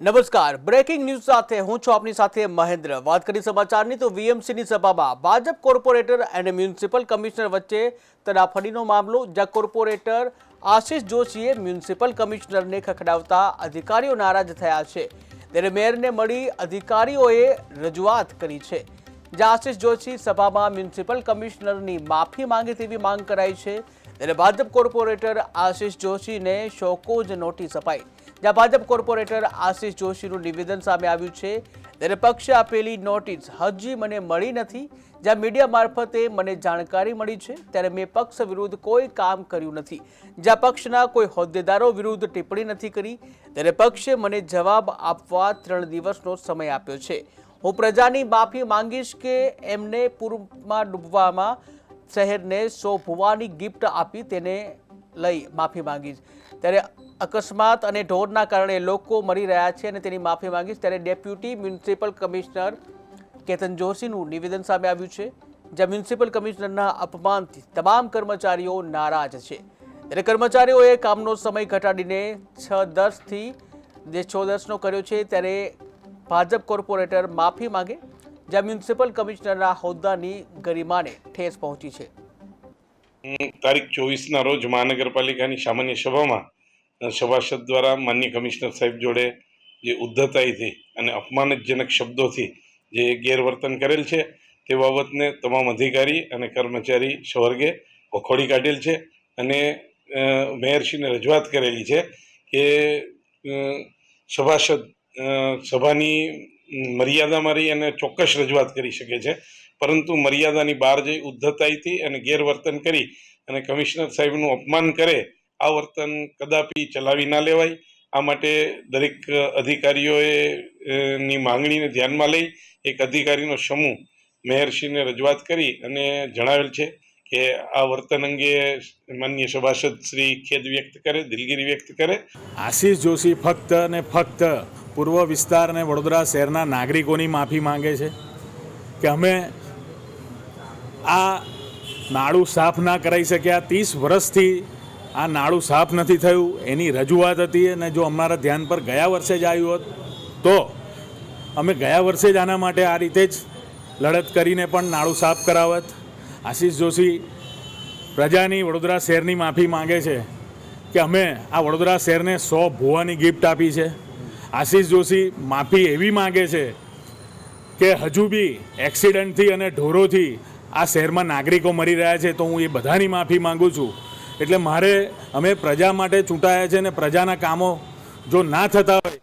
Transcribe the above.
નમસ્કાર. Breaking news સાથે હું છું આપની સાથે મહેન્દ્ર. વાત કરી સમાચારની તો વીએમસીની સભામાં ભાજપ કોર્પોરેટર અને મ્યુનિસિપલ કમિશનર વચ્ચે તડાફડીનો મામલો, જ્યાં કોર્પોરેટર આશિષ જોશીએ મ્યુનિસિપલ કમિશનરને ખખડાવતા અધિકારીઓ નારાજ થયા છે. ત્યારે મેયરને મળી અધિકારીઓએ રજૂઆત કરી છે. જ્યાં આશિષ જોશી સભામાં મ્યુનિસિપલ કમિશનરની માફી માંગે તેવી માંગ કરાઈ છે. ત્યારે ભાજપ કોર્પોરેટર આશિષ જોશીને શોકોજ નોટિસ અપાઈ. જ્યાં ભાજપ કોર્પોરેટર આશિષ જોશીનું નિવેદન સામે આવ્યું છે, ત્યારે પક્ષે આપેલી નોટિસ હજી મને મળી નથી. જ્યાં મીડિયા મારફતે મને જાણકારી મળી છે, ત્યારે મેં પક્ષ વિરુદ્ધ કોઈ કામ કર્યું નથી. જ્યાં પક્ષના કોઈ હોદ્દેદારો વિરુદ્ધ ટિપ્પણી નથી કરી, ત્યારે પક્ષે મને જવાબ આપવા ત્રણ દિવસનો સમય આપ્યો છે. હું પ્રજાની માફી માંગીશ કે એમને પૂરમાં ડૂબવામાં શહેરને સો ભુવાની ગિફ્ટ આપી તેને લઈ માફી માંગીશ. ત્યારે અકસ્માત અને ઢોરના કારણે લોકો મરી રહ્યા છે અને તેની માફી માંગીશ ત્યારે ડેપ્યુટી મ્યુનિસિપલ કમિશનર કેતન જોશીનું નિવેદન સામે આવ્યું છે, જ્યાં મ્યુનિસિપલ કમિશનરના અપમાનથી તમામ કર્મચારીઓ નારાજ છે. ત્યારે કર્મચારીઓએ કામનો સમય ઘટાડીને છ દસથી, જે છ દસનો કર્યો છે, ત્યારે ભાજપ કોર્પોરેટર માફી માંગે, જ્યાં મ્યુનિસિપલ કમિશનરના હોદ્દાની ગરિમાને ઠેસ પહોંચી છે. તારીખ ચોવીસના રોજ મહાનગરપાલિકાની સામાન્ય સભામાં સભાસદ દ્વારા માન્ય કમિશનર સાહેબ જોડે જે ઉદ્ધતાઈથી અને અપમાનજનક શબ્દોથી જે ગેરવર્તન કરેલ છે, તે બાબતને તમામ અધિકારી અને કર્મચારી સ્વર્ગે વખોડી કાઢેલ છે. અને મેયરશ્રીને રજૂઆત કરેલી છે કે સભાસદ સભાની મર્યાદામાં રહી અને ચોક્કસ રજૂઆત કરી શકે છે. પરંતુ મર્યાદાની બહાર જઈ ઉદ્ધતાઈથી અને ગેરવર્તન કરી અને કમિશનર સાહેબનું અપમાન કરે આ વર્તન કદાપી ચલાવી ના લેવાય. આ માટે દરેક અધિકારીઓએ ની માંગણીને ધ્યાનમાં લઈ એક અધિકારીનો સમૂહ મેયરશ્રીને રજૂઆત કરી અને જણાવેલ છે કે આ વર્તન અંગે માન્ય સભાસદ શ્રી ખેદ વ્યક્ત કરે, દિલગીરી વ્યક્ત કરે. આશીષ જોશી ફક્ત અને ફક્ત પૂર્વ વિસ્તાર અને વડોદરા શહેરના નાગરિકોની માફી માંગે છે કે અમે આ નાળું સાફ ના કરાવી શક્યા. ત્રીસ વર્ષથી આ નાળું સાફ નથી થયું, એની રજૂઆત હતી અને જો અમારા ધ્યાન પર ગયા વર્ષે જ આવ્યું હોત, તો અમે ગયા વર્ષે જ આના માટે આ રીતે જ લડત કરીને પણ નાળું સાફ કરાવત. આશીષ જોશી પ્રજાની વડોદરા શહેરની માફી માંગે છે કે અમે આ વડોદરા શહેરને સો ભૂવાની ગિફ્ટ આપી છે. આશીષ જોશી માફી એવી માગે છે કે હજુ બી એક્સિડન્ટથી અને ઢોરોથી આ શહેરમાં નાગરિકો મરી રહ્યા છે, તો હું એ બધાની માફી માંગુ છું. એટલે મારે અમે પ્રજા માટે ચૂંટાયા છે અને પ્રજાના કામો જો ના થતા હોય